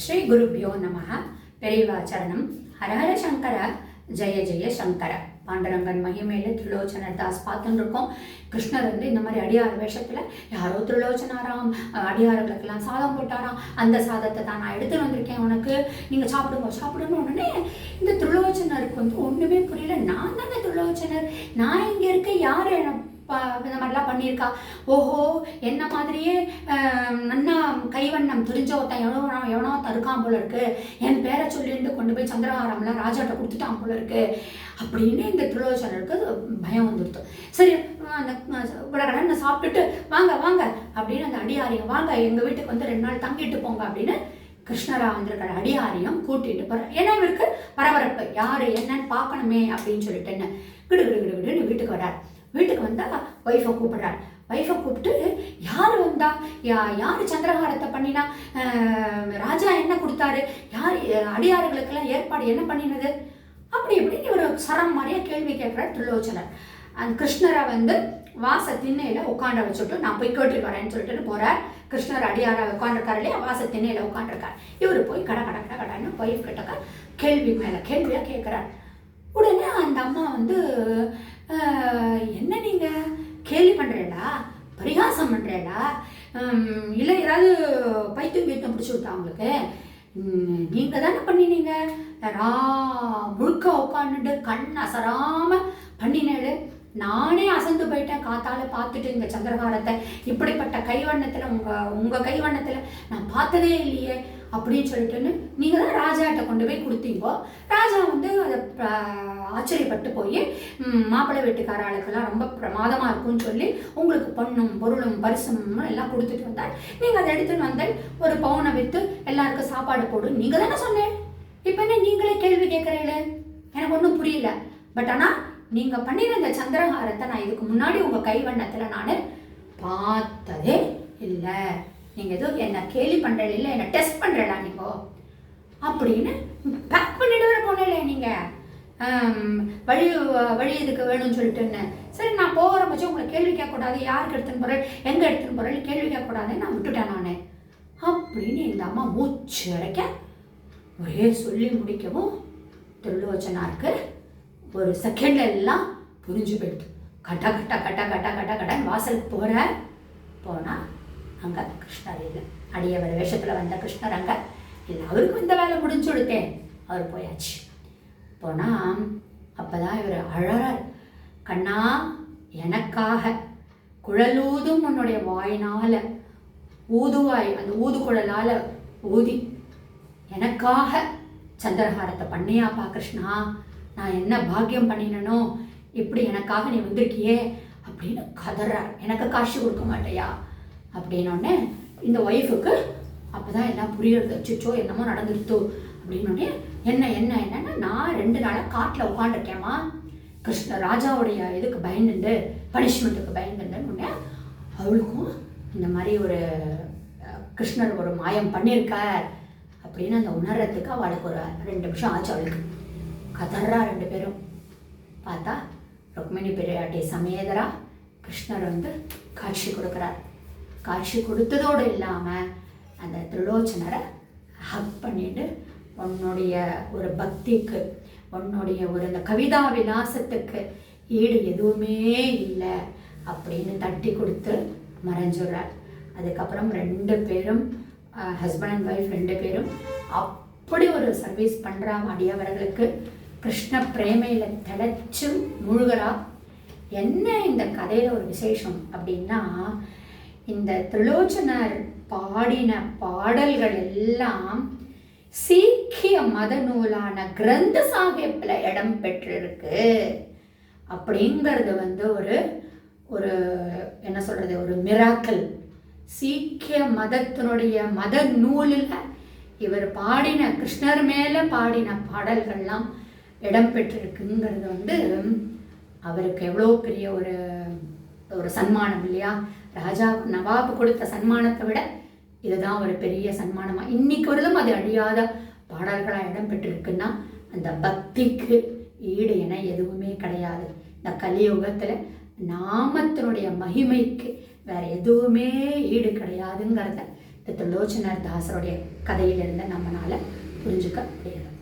ஸ்ரீ குருப்பியோ பெரியவா சரணம். ஹரஹர சங்கர. ஜெய ஜெய சங்கர. பாண்டரங்கன் மகிமையில திருலோச்சனர் தாஸ் பார்த்துன்னு இருக்கோம் கிருஷ்ணர் வந்து இந்த மாதிரி அடியார் வேஷத்துல யாரோ திருலோச்சனாராம் அஹ் அடியார்களுக்கெல்லாம் சாதம் போட்டாராம். அந்த சாதத்தை தான் நான் எடுத்து வந்திருக்கேன் உனக்கு. நீங்க சாப்பிடுங்க சாப்பிடுன்னு உடனே இந்த திருலோச்சனருக்கு வந்து ஒண்ணுமே புரியல. நான் தானே திருலோச்சனர். நான் இங்க இருக்க யார்? இந்த மாதிரிலாம் பண்ணியிருக்கா. ஓஹோ என்ன மாதிரியே நன்னா கைவண்ணம் தெரிஞ்ச ஒருத்தன் எவனோ எவனோ தருக்கான் போல இருக்கு. என் பேரை சொல்லிட்டு கொண்டு போய் சந்திரஹாரம்லாம் ராஜாட்ட கொடுத்துட்டான் போல இருக்கு. அப்படின்னு இந்த திருலோச்சனருக்கு பயம் வந்துடுது. சரி அந்த கடனை சாப்பிட்டுட்டு வாங்க வாங்க அப்படின்னு அந்த அடியாரியம் வாங்க எங்கள் வீட்டுக்கு வந்து ரெண்டு நாள் தங்கிட்டு போங்க அப்படின்னு கிருஷ்ணரா வந்திருக்கிற அடியாரையும் கூட்டிட்டு போற ஏன்னா இவருக்கு பரபரப்பு யாரு என்னன்னு பார்க்கணுமே அப்படின்னு சொல்லிட்டுன்னு கிடு கிடு கிடு கிடுன்னு வீட்டுக்கு வர்றார் வீட்டுக்கு வந்தா ஒய்ஃபை கூப்பிடுறார். ஒய்ஃபை கூப்பிட்டு யார் வந்தா? யா யார் சந்திரகாரத்தை பண்ணினா? ராஜா என்ன கொடுத்தாரு? யார் அடியார்களுக்கெல்லாம் ஏற்பாடு என்ன பண்ணினது? அப்படி இப்படின்னு ஒரு சரம் மாதிரியே கேள்வி கேட்குறாரு திருலோச்சனர். அந்த கிருஷ்ணரை வந்து வாச திண்ணையில உட்காண்ட வச்சுட்டு நான் போய் கேட்டுட்டு வரேன்னு சொல்லிட்டு போறார். கிருஷ்ணர் அடியார உட்காந்துருக்காரு இல்லையா? வாச திண்ணையில உட்காந்துருக்கார் இவர் போய் கட கட கட கடன்னு ஒய்ஃப் கிட்டக்க கேள்வி மேல கேள்வியா கேட்கிறார். உடனே அந்த அம்மா வந்து என்ன நீங்கள் கேள்வி பண்ணுறேடா பரிகாசம் பண்ணுறேடா இல்லை ஏதாவது பைத்தியம் பைத்தியம் பிடிச்சி விட்டா அவங்களுக்கு நீங்கள் தானே பண்ணினீங்க? ரா முழுக்க உட்காந்துட்டு கண் அசராமல் பண்ணினேடு நானே அசந்து போயிட்டேன் காத்தால பார்த்துட்டு இந்த சந்திரகாரத்தை. இப்படிப்பட்ட கைவண்ணத்தில் உங்கள் உங்கள் கைவண்ணத்தில் நான் பார்த்ததே இல்லையே. அப்படின்னு சொல்லிட்டுன்னு நீங்கள் தான் ராஜாட்ட கொண்டு போய் கொடுத்தீங்கோ. ராஜா வந்து அதை ஆச்சரியப்பட்டு போய் மாப்பிள்ளை வீட்டுக்கார ஆளுக்கெல்லாம் ரொம்ப பிரமாதமாக இருக்கும்னு சொல்லி உங்களுக்கு பொண்ணும் பொருளும் பரிசும் எல்லாம் கொடுத்துட்டு வந்தார். நீங்கள் அதை எடுத்துன்னு வந்து ஒரு பவுனை விற்று எல்லாருக்கும் சாப்பாடு போடு. நீங்கள் தானே சொன்னேன். இப்போ என்ன நீங்களே கேள்வி கேட்குறீங்களே? எனக்கு ஒன்றும் புரியல. பட் ஆனால் நீங்கள் பண்ணின இந்த சந்திரஹாரத்தை நான் இதுக்கு முன்னாடி உங்கள் கைவண்ணத்தில் நான் பார்த்ததே இல்லை. நீங்க ஏதோ என்ன கேலி பண்றீங்க இல்லை என்ன டெஸ்ட் பண்றீங்களா நீங்கோ அப்படின்னு பேக் பண்ணிட்டு வர போனே நீங்க. வழி வழி இதுக்கு வேணும்னு சொல்லிட்டுன்னு. சரி நான் போகிற பட்சம் உங்களை கேள்வி கேட்கக்கூடாது. யாருக்கு எடுத்துன்னு போகிறேன் எங்கே எடுத்துன்னு போகிறேன் கேள்வி கேட்கக்கூடாதுன்னு நான் விட்டுட்டேன் நான். அப்படின்னு இந்த அம்மா மூச்சு அடைக்க ஒரே சொல்லி முடிக்கவும் திருலோச்சனாருக்கு ஒரு செகண்ட்ல எல்லாம் புரிஞ்சு போயிடுது. கட்டா கட்ட கட்டா கட்டா கட்டா கட்டான்னு வாசலுக்கு போகிற போனால் அங்கே கிருஷ்ணர் இல்லை அடியவர் வேஷத்தில் வந்த கிருஷ்ணர் அங்கே. இல்லை அவருக்கும் இந்த வேலை முடிஞ்சு கொடுத்தேன். அவர் போயாச்சு. போனால் அப்போ தான் இவர் அழறார். கண்ணா எனக்காக குழலூதும் உன்னுடைய வாயினால் ஊதுவாய் அந்த ஊது குழலால் ஊதி எனக்காக சந்திரஹாரத்தை பண்ணியாப்பா கிருஷ்ணா. நான் என்ன பாக்கியம் பண்ணினனோ இப்படி எனக்காக நீ வந்திருக்கியே அப்படின்னு கதறார். எனக்கு காசு கொடுக்க மாட்டேயா? அப்படின்னோடனே இந்த ஒய்ஃபுக்கு அப்பதான் எல்லாம் புரியுறது. அச்சோ என்னமோ நடந்துருத்தோ. அப்படின்னோடனே என்ன என்ன என்னன்னா நான் ரெண்டு நாளாக காட்டில் உட்காந்துருக்கேம்மா கிருஷ்ண ராஜாவுடைய இதுக்கு பயந்துண்டு பனிஷ்மெண்ட்டுக்கு பயந்துண்டுன்னு அவளுக்கும் இந்த மாதிரி ஒரு கிருஷ்ணர் ஒரு மாயம் பண்ணியிருக்கார் அப்படின்னு அந்த உணர்றதுக்கு அவளுக்கு ஒரு ரெண்டு நிமிஷம் ஆச்சு அவளுக்கு. கதறா ரெண்டு பேரும். பார்த்தா ருக்மிணி பெரியாட்டி சமேதரா கிருஷ்ணர் வந்து காட்சி கொடுக்குறார். காட்சி கொடுத்ததோடு இல்லாமல் அந்த திருலோச்சனரை ஹக் பண்ணிட்டு உன்னுடைய ஒரு பக்திக்கு உன்னுடைய ஒரு அந்த கவிதா விலாசத்துக்கு ஈடு எதுவுமே இல்லை அப்படின்னு தட்டி கொடுத்து மறைஞ்சுடுறார். அதுக்கப்புறம் ரெண்டு பேரும் ஹஸ்பண்ட் அண்ட் ஒய்ஃப் ரெண்டு பேரும் அப்படி ஒரு சர்வீஸ் பண்ணுறா அடியவர்களுக்கு கிருஷ்ண பிரேமையில் திளைச்சும் முழுகிறா. என்ன இந்த கதையில் ஒரு விசேஷம் அப்படின்னா இந்த திரிலோச்சனர் பாடின பாடல்கள் எல்லாம் சீக்கிய மத நூலான கிரந்த சாஹிப்பில் இடம் பெற்றிருக்கு. அப்படிங்கிறது வந்து ஒரு ஒரு என்ன சொல்கிறது ஒரு மிராக்கல் சீக்கிய மதத்தினுடைய மத நூலில் இவர் பாடின கிருஷ்ணர் மேலே பாடின பாடல்கள்லாம் இடம் பெற்றிருக்குங்கிறது வந்து அவருக்கு எவ்வளோ பெரிய ஒரு ஒரு சன்மானம் இல்லையா? ராஜா நவாபு கொடுத்த சன்மானத்தை விட இதுதான் ஒரு பெரிய சன்மானமாக இன்னைக்கு வரலும் அது அழியாத பாடல்களாக இடம் பெற்றிருக்குன்னா அந்த பக்திக்கு ஈடு என எதுவுமே கிடையாது. இந்த கலியுகத்தில் நாமத்தினுடைய மகிமைக்கு வேற எதுவுமே ஈடு கிடையாதுங்கிறத இந்த திருலோச்சனர் தாசருடைய கதையிலிருந்து நம்மளால் புரிஞ்சுக்க முடியாது.